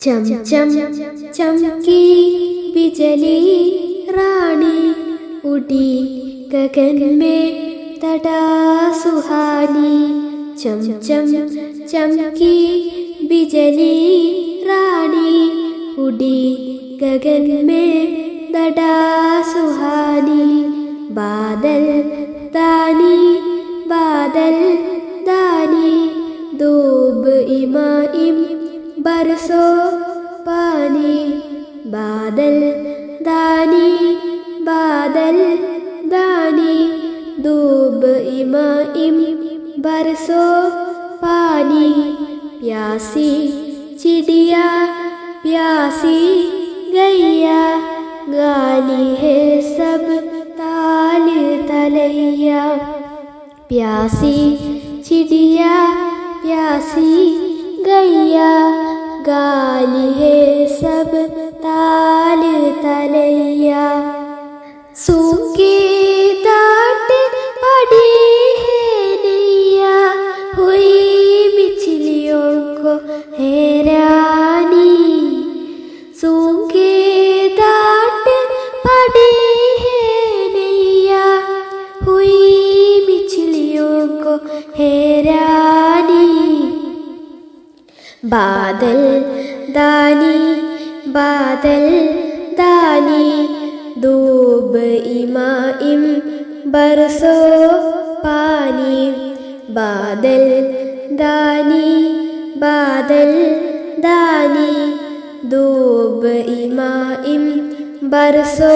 ചം ചം ചംകി ബിജലി റാണി ഉടി ഗഗൻ മേ തടാ സുഹാനി. ചം ചം ചംകി ബിജലി റാണി ഉടി ഗഗൻ മേ തടാ സുഹാനി. ബാദൽ ദാനി ബാദൽ ദാനി ദൂബ് ഇമാ ഇം बरसो पानी बादल दानी बादल दानी दूब इमा इम बरसो पानी प्यासी चिड़िया प्यासी गैया गाली है सब ताल तलैया प्यासी चिड़िया है सब ताल तलैया सूखे डांट पड़ी है नैया हुई मछलियों को हैरानी सूखे डांट पड़ी है नैया हुई मछलियों को हैरानी ബാദൽ ദാനി ബാദൽ ദാനി ദൂബ് ഇമായിം ബർസോ പാനി ബാദൽ ദാനി ബാദൽ ദാനി ദൂബ് ഇമായിം ബർസോ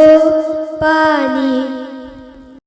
പാനി.